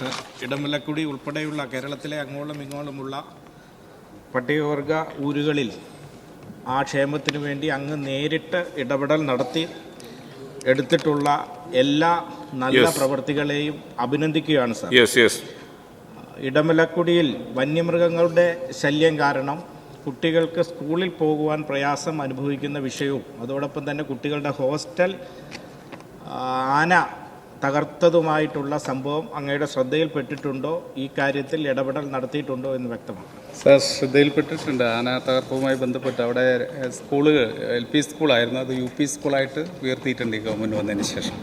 Sir Edamalakkudi ഉൾപ്പെടെയുള്ള കേരളത്തിലെ അങ്ങോളം ഇങ്ങോളമുള്ള പട്ടികവർഗ ഊരുകളിൽ ആ ക്ഷേമത്തിന് വേണ്ടി അങ്ങ് നേരിട്ട് ഇടപെടൽ നടത്തി എടുത്തിട്ടുള്ള എല്ലാ നല്ല പ്രവർത്തികളെയും അഭിനന്ദിക്കുകയാണ് സർ. യെസ് യെസ് ഇടമലക്കുടിയിൽ വന്യമൃഗങ്ങളുടെ ശല്യം കാരണം കുട്ടികൾക്ക് സ്കൂളിൽ പോകുവാൻ പ്രയാസം അനുഭവിക്കുന്ന വിഷയവും അതോടൊപ്പം തന്നെ കുട്ടികളുടെ ഹോസ്റ്റൽ ആന തകർത്തതുമായിട്ടുള്ള സംഭവം അങ്ങയുടെ ശ്രദ്ധയിൽപ്പെട്ടിട്ടുണ്ടോ? ഈ കാര്യത്തിൽ ഇടപെടൽ നടത്തിയിട്ടുണ്ടോ എന്ന് വ്യക്തമാക്കാം. സർ ശ്രദ്ധയിൽപ്പെട്ടിട്ടുണ്ട്. ആന തകർപ്പുമായി ബന്ധപ്പെട്ട് അവിടെ സ്കൂളുകൾ എൽ പി സ്കൂളായിരുന്നു. അത് യു പി സ്കൂളായിട്ട് ഉയർത്തിയിട്ടുണ്ട് ഈ ഗവൺമെന്റ് വന്നതിന് ശേഷം.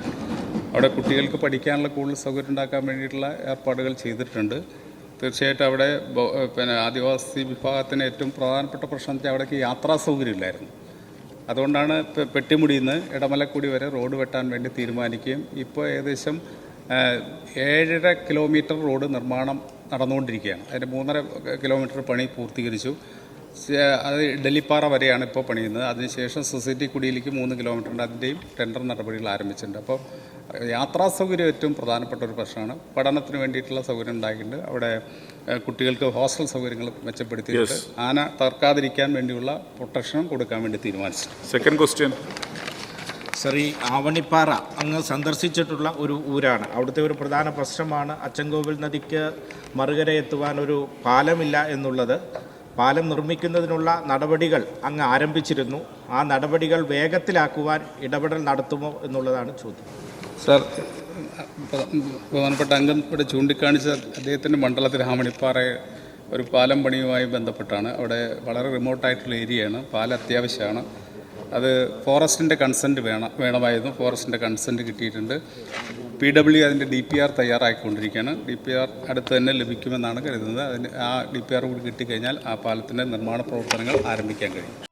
അവിടെ കുട്ടികൾക്ക് പഠിക്കാനുള്ള കൂടുതൽ സൗകര്യം ഉണ്ടാക്കാൻ വേണ്ടിയിട്ടുള്ള ഏർപ്പാടുകൾ ചെയ്തിട്ടുണ്ട്. തീർച്ചയായിട്ടും അവിടെ പിന്നെ ആദിവാസി വിഭാഗത്തിന് ഏറ്റവും പ്രധാനപ്പെട്ട പ്രശ്നം വെച്ചാൽ അവിടേക്ക് യാത്രാ സൗകര്യമില്ലായിരുന്നു അതുകൊണ്ടാണ് പെട്ടിമുടിയിൽ നിന്ന് ഇടമലക്കുടി വരെ റോഡ് വെട്ടാൻ വേണ്ടി തീരുമാനിക്കുകയും ഇപ്പോൾ ഏകദേശം ഏഴര കിലോമീറ്റർ റോഡ് നിർമ്മാണം നടന്നുകൊണ്ടിരിക്കുകയാണ്. അതിന്റെ മൂന്നര കിലോമീറ്റർ പണി പൂർത്തീകരിച്ചു. അത് ഡൽഹിപ്പാറ വരെയാണ് ഇപ്പോൾ പണിയുന്നത്. അതിനുശേഷം സൊസൈറ്റി കുടിയിലേക്ക് മൂന്ന് കിലോമീറ്ററിന്റെ അതിന്റെയും ടെൻഡർ നടപടികൾ ആരംഭിച്ചിട്ടുണ്ട്. അപ്പോൾ യാത്രാ സൗകര്യം ഏറ്റവും പ്രധാനപ്പെട്ട ഒരു പ്രശ്നമാണ്. പഠനത്തിന് വേണ്ടിയിട്ടുള്ള സൗകര്യം ഉണ്ടാക്കിയിട്ടുണ്ട് അവിടെ കുട്ടികൾക്ക് ഹോസ്റ്റൽ സൗകര്യങ്ങൾ മെച്ചപ്പെടുത്തിയിട്ട് ആന തകർക്കാതിരിക്കാൻ വേണ്ടിയുള്ള പ്രൊട്ടക്ഷനും കൊടുക്കാൻ വേണ്ടി തീരുമാനിച്ചു സെക്കൻഡ് ക്വസ്റ്റ്യൻ സർ ഈ ആവണിപ്പാറ അങ്ങ് സന്ദർശിച്ചിട്ടുള്ള ഒരു ഊരാണ്. അവിടുത്തെ ഒരു പ്രധാന പ്രശ്നമാണ് അച്ചൻകോവിൽ നദിക്ക് മറുകര എത്തുവാൻ ഒരു പാലമില്ല എന്നുള്ളത്. പാലം നിർമ്മിക്കുന്നതിനുള്ള നടപടികൾ അങ്ങ് ആരംഭിച്ചിരുന്നു. ആ നടപടികൾ വേഗത്തിലാക്കുവാൻ ഇടപെടൽ നടത്തുമോ എന്നുള്ളതാണ് ചോദ്യം. സാർ പ്ര- പ്രധാനപ്പെട്ട അംഗം ഇവിടെ ചൂണ്ടിക്കാണിച്ച അദ്ദേഹത്തിന്റെ മണ്ഡലത്തിൽ ഹാമണിപ്പാറ ഒരു പാലം പണിയുമായി ബന്ധപ്പെട്ടാണ്. അവിടെ വളരെ റിമോട്ടായിട്ടുള്ള ഏരിയയാണ് പാലം അത്യാവശ്യമാണ് അത് ഫോറസ്റ്റിന്റെ കൺസെന്റ് വേണം വേണമായിരുന്നു. ഫോറസ്റ്റിന്റെ കൺസെന്റ് കിട്ടിയിട്ടുണ്ട്. പി ഡബ്ല്യു അതിന്റെ ഡി പി ആർ തയ്യാറാക്കിക്കൊണ്ടിരിക്കുകയാണ് ഡി പി ആർ അടുത്ത് തന്നെ ലഭിക്കുമെന്നാണ് കരുതുന്നത്. അതിന് ആ ഡി പി ആർ കൂടി കിട്ടിക്കഴിഞ്ഞാൽ ആ പാലത്തിന്റെ നിർമ്മാണ പ്രവർത്തനങ്ങൾ ആരംഭിക്കാൻ കഴിയും.